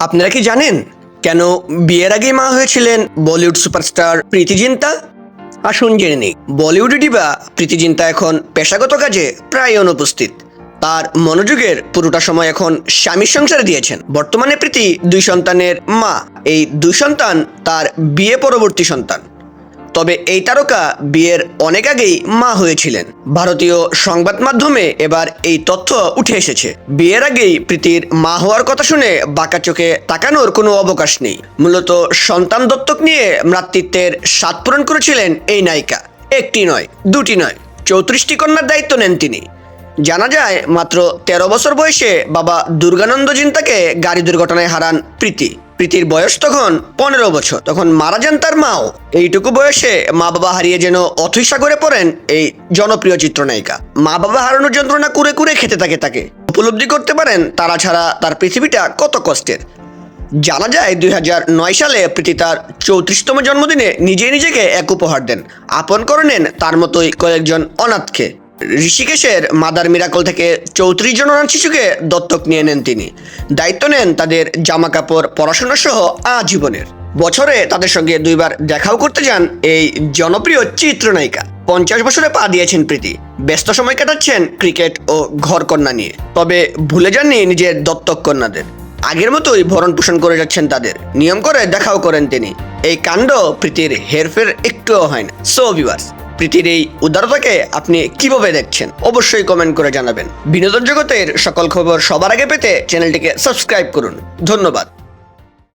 আপনারা কি জানেন কেন বিয়ের আগে মা হয়েছিলেন বলিউড সুপারস্টার প্রীতি জিন্তা আসুন জেনে নেই। বলিউড ডিবা প্রীতি জিন্তা এখন পেশাগত কাজে প্রায় অনুপস্থিত। তার মনোযোগের পুরোটা সময় এখন স্বামীর সংসারে দিয়েছেন। বর্তমানে প্রীতি দুই সন্তানের মা। এই দুই সন্তান তার বিয়ে পরবর্তী সন্তান। তবে এই তারকা বিয়ের অনেক আগেই মা হয়েছিলেন। ভারতীয় সংবাদ মাধ্যমে এবার এই তথ্য উঠে এসেছে। বিয়ের আগেই প্রীতির মা হওয়ার কথা শুনে বাঁকা চোখে তাকানোর কোনো অবকাশ নেই। মূলত সন্তান দত্তক নিয়ে মাতৃত্বের স্বাদ পূরণ করেছিলেন এই নায়িকা। একটি নয়, দুটি নয়, চৌত্রিশটি কন্যার দায়িত্ব নেন তিনি। জানা যায়, মাত্র তেরো বছর বয়সে বাবা দুর্গানন্দ জিন্তাকে গাড়ি দুর্ঘটনায় হারান প্রীতি। প্রীতির বয়স তখন পনেরো বছর। তখন মারা যান তার মাও। এইটুকু বয়সে মা বাবা হারিয়ে যেন অথৈ সাগরে পড়েন এই জনপ্রিয় চিত্রনায়িকা। মা বাবা হারানোর যন্ত্রণা কুরে কুরে খেতে থাকে তাকে। উপলব্ধি করতে পারেন তারা ছাড়া তার পৃথিবীটা কত কষ্টের। জানা যায় দুই সালে প্রীতি তার চৌত্রিশতম জন্মদিনে নিজেই নিজেকে এক উপহার দেন। আপন করে নেন তার মতোই কয়েকজন অনাথকে। ঋষিকেশের মাদার মিরাকল থেকে চৌত্রিশ জন শিশুকে দত্তক নিয়ে নেন তিনি। দায়িত্ব নেন তাদের জামা কাপড় পড়াশোনা সহ আজীবনের। বছরে তাদের সঙ্গে দুইবার দেখাও করতে যান এই জনপ্রিয় চিত্রনায়িকা। পঞ্চাশ বছরে পা দিয়েছেন প্রীতি। ব্যস্ত সময় কাটাচ্ছেন ক্রিকেট ও ঘরকন্যা নিয়ে। তবে ভুলে যাননি নিজের দত্তক কন্যাদের। আগের মতোই ভরণ পোষণ করে যাচ্ছেন তাদের। নিয়ম করে দেখাও করেন তিনি। এই কাণ্ড প্রীতির হেরফের একটুও হয় না। সো ভিউয়ার্স প্রীতির এই উদারতাকে আপনি কীভাবে দেখছেন? অবশ্যই কমেন্ট করে জানাবেন। বিনোদন জগতের সকল খবর সবার আগে পেতে চ্যানেলটিকে সাবস্ক্রাইব করুন। ধন্যবাদ।